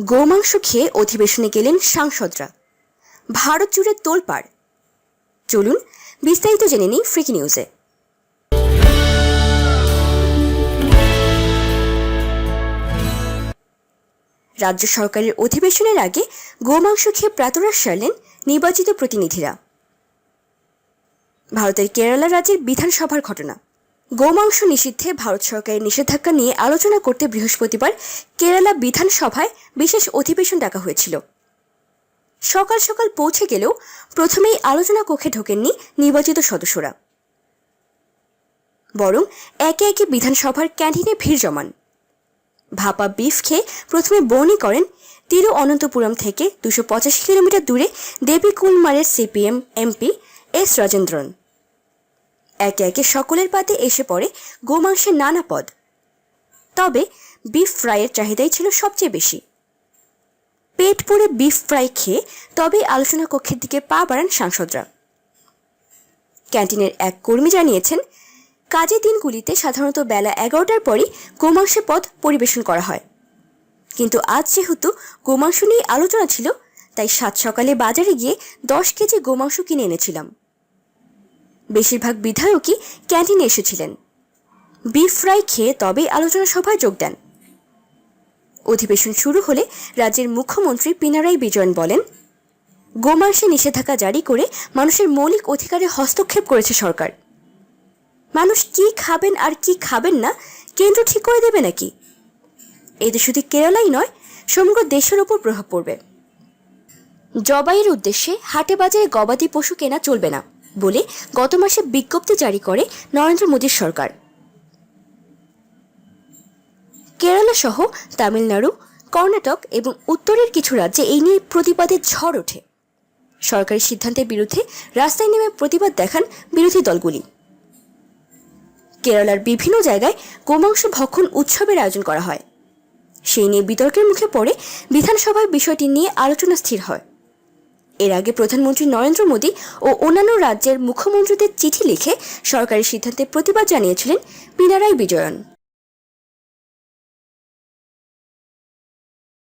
গোমাংস খেয়ে অধিবেশনে গেলেন সাংসদরা। ভারত জুড়ে তোলপাড়। চলুন বিস্তারিত জেনে নিই ফ্রিকি নিউজে। রাজ্য সরকারের অধিবেশনের আগে গোমাংস খেয়ে প্রাতরাশ সারলেন নির্বাচিত প্রতিনিধিরা। ভারতের কেরালা রাজ্যের বিধানসভার ঘটনা। গোমাংস নিষিদ্ধে ভারত সরকারের নিষেধাজ্ঞা নিয়ে আলোচনা করতে বৃহস্পতিবার কেরালা বিধানসভায় বিশেষ অধিবেশন ডাকা হয়েছিল। সকাল সকাল পৌঁছে গেলেও প্রথমেই আলোচনা কক্ষে ঢোকেননি নির্বাচিত সদস্যরা। বরং একে একে বিধানসভার ক্যান্টিনে ভিড় জমান। ভাপা বিফ খেয়ে প্রথমে বর্ণি করেন তিরুঅনন্তপুরম থেকে দুশো পঁচাশি কিলোমিটার দূরে দেবীকুলমারের সিপিএম, এমপি এস রাজেন্দ্রন। একে একে সকলের পাতে এসে পড়ে গোমাংসের নানা পদ। তবে বিফ ফ্রাইয়ের চাহিদাই ছিল সবচেয়ে বেশি। পেট পুড়ে বিফ ফ্রাই খেয়ে তবেই আলোচনা কক্ষের দিকে পা বাড়ান সাংসদরা। ক্যান্টিনের এক কর্মী জানিয়েছেন, কাজের দিনগুলিতে সাধারণত বেলা এগারোটার পরই গোমাংসের পদ পরিবেশন করা হয়। কিন্তু আজ যেহেতু গোমাংস নিয়ে আলোচনা ছিল, তাই সাত সকালে বাজারে গিয়ে দশ কেজি গোমাংস কিনে এনেছিলাম। বেশিরভাগ বিধায়কই ক্যান্টিনে এসেছিলেন। বিফ ফ্রাই খেয়ে তবেই আলোচনা সভায় যোগ দেন। অধিবেশন শুরু হলে রাজ্যের মুখ্যমন্ত্রী পিনারাই বিজয়ন বলেন, গোমাংসে নিষেধাজ্ঞা জারি করে মানুষের মৌলিক অধিকারে হস্তক্ষেপ করেছে সরকার। মানুষ কি খাবেন আর কি খাবেন না, কেন্দ্র ঠিক করে দেবে নাকি? এতে শুধু কেরালাই নয়, সমগ্র দেশের ওপর প্রভাব পড়বে। জবাইয়ের উদ্দেশ্যে হাটে বাজারে গবাদি পশু কেনা চলবে না। বলে গত মাসে বিজ্ঞপ্তি জারি করে নরেন্দ্র মোদীর সরকার। কেরালা সহ তামিলনাড়ু, কর্ণাটক এবং উত্তরের কিছু রাজ্যে এই নিয়ে প্রতিবাদের ঝড় ওঠে। সরকারি সিদ্ধান্তের বিরুদ্ধে রাস্তায় নেমে প্রতিবাদ দেখান বিরোধী দলগুলি। কেরালার বিভিন্ন জায়গায় গোমাংস ভক্ষণ উৎসবের আয়োজন করা হয়। সেই নিয়ে বিতর্কের মুখে পড়ে বিধানসভায় বিষয়টি নিয়ে আলোচনা স্থির হয়। এর আগে প্রধানমন্ত্রী নরেন্দ্র মোদী ও অন্যান্য রাজ্যের মুখ্যমন্ত্রীদের চিঠি লিখে সরকারি সিদ্ধান্তের প্রতিবাদ জানিয়েছিলেন পিনারাই বিজয়ন।